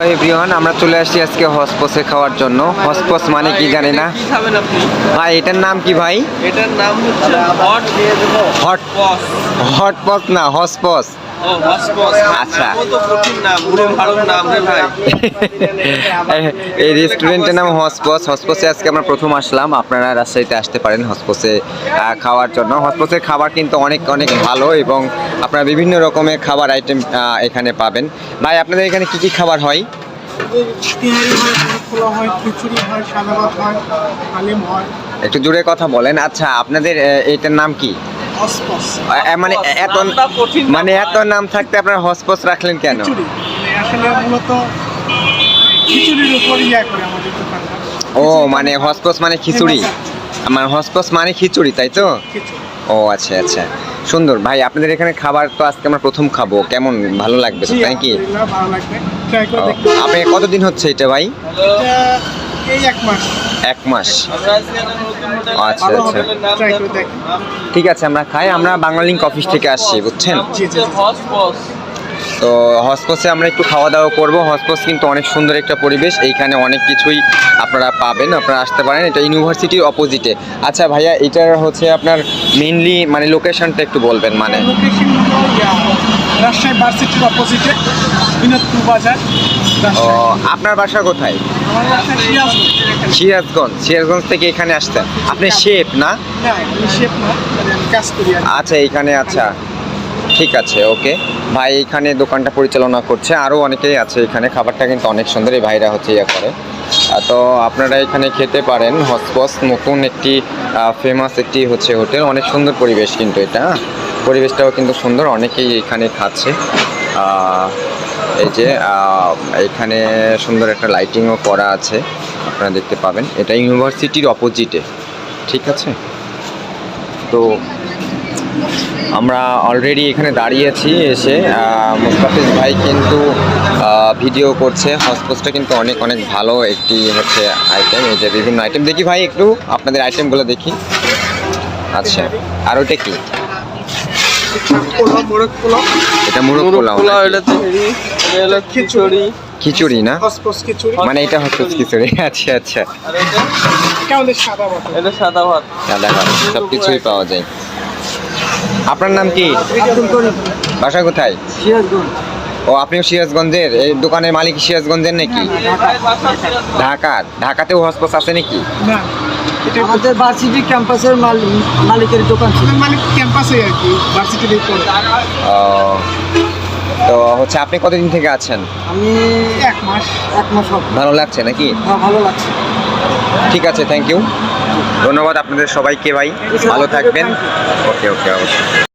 Everyone আমরা চলে আসছি আজকে হসপসে খাওয়ার জন্য। হসপস মানে কি জানি না? ভাই এটার নাম কি ভাই? এটার নাম হচ্ছে হট হট পস। হটপস না হসপস। আচ্ছা। এই রেস্টুরেন্টের নাম হসপস হসপসে আজকে আমরা প্রথম আসলাম। আপনারা রাজশাহীতে আসতে পারেন হসপসে খাওয়ার জন্য। হসপসের খাবার কিন্তু অনেক অনেক ভালো এবং আপনারা বিভিন্ন রকমের খাবার আইটেম এখানে পাবেন। ভাই আপনাদের এখানে কি কি খাবার হয়? হয় হয় হয় হয় হয়। একটু জোরে কথা বলেন। আচ্ছা আপনাদের আহ, এইটার নাম কি? মানে এত। মানে এত নাম থাকতে আপনার হসপস রাখলেন কেন? মানে আসলে মূলত খিচুড়ির উপর ইয়া করে আমাদের দোকানটা। ও মানে হসপস মানে খিচুড়ি। আমার হসপস মানে খিচুড়ি তাই তো? খিচুড়ি। ও আচ্ছা আচ্ছা। সুন্দর। ভাই আপনাদের এখানে খাবার তো আজকে আমরা প্রথম খাব। কেমন? ভালো লাগবে তো তাই কি? আপনি কতদিন হচ্ছে এটা ভাই? এক মাস। আচ্ছা, আচ্ছা। ঠিক আছে আমরা খাই। আমরা বাঙালিং অফিস থেকে আসছি বুঝছেন? তো হসপসে আমরা একটু খাওয়া দাওয়া করব। হসপস কিন্তু অনেক সুন্দর একটা পরিবেশ। এইখানে অনেক কিছুই আপনারা পাবেন আপনারা আসতে পারেন। এটা ইউনিভার্সিটির অপোজিটে। আচ্ছা ভাইয়া এটার হচ্ছে আপনার মেইনলি মানে লোকেশনটা একটু বলবেন মানে। লোকেশন হলো রাজশাহী ভার্সিটির অপোজিটে বিনোদপুর বাজার ও আপনার বাসা কোথায়? সিরাজগঞ্জ। সিরাজগঞ্জ। থেকে এখানে আসতেন আপনি শেফ না? মানে। আচ্ছা এইখানে আচ্ছা। ঠিক আছে, ওকে। ভাই এখানে দোকানটা পরিচালনা করছে আরও অনেকেই আছে এখানে, খাবারটা কিন্তু অনেক সুন্দর, এই ভাইরা হচ্ছে ইয়ে করে। তো আপনারা এখানে খেতে পারেন, হসপস নতুন একটি ফেমাস একটি হচ্ছে হোটেল, অনেক সুন্দর পরিবেশ কিন্তু এটা হ্যাঁ? পরিবেশটাও কিন্তু সুন্দর, অনেকেই এখানে খাচ্ছে। এই যে এখানে সুন্দর একটা লাইটিংও করা আছে, আপনারা দেখতে পাবেন। এটা ইউনিভার্সিটির অপোজিটে ঠিক আছে? তো আমরা অলরেডি এখানে দাঁড়িয়েছি এসে মুস্তাফিজ ভাই কিন্তু ভিডিও করছে। হসপসটা কিন্তু অনেক অনেক ভালো একটি হচ্ছে আইটেম এই যে বিভিন্ন আইটেম দেখি ভাই একটু আপনাদের আইটেমগুলো দেখি। আচ্ছা আর ওইটা কি? এটা মুরগ পোলাও খিচুড়ি। খিচুড়ি। না? মানে এটা হচ্ছে খিচুড়ি। আচ্ছা আচ্ছা। সাদা ভাত। এটা সাদা ভাত। সব কিছুই পাওয়া যায়। আপনার নাম কি? বাসা কোথায়? ও আপনিও সিরাজগঞ্জের? এই দোকানের মালিক সিরাজগঞ্জের নাকি? ঢাকার ঢাকাতেও হসপস আছে নাকি? এটা আমাদের ভার্সিটি ক্যাম্পাসের মালিক মালিকের দোকান ছিল। মালিক ক্যাম্পাসে আর কি ভার্সিটির তো হচ্ছে আপনি কতদিন থেকে আছেন? আমি এক মাস। এক মাস ভালো লাগছে নাকি? হ্যাঁ, ভালো লাগছে। ঠিক আছে থ্যাংক ইউ ধন্যবাদ আপনাদের সবাইকে ভাই। ভালো থাকবেন। ওকে ওকে অবশ্যই।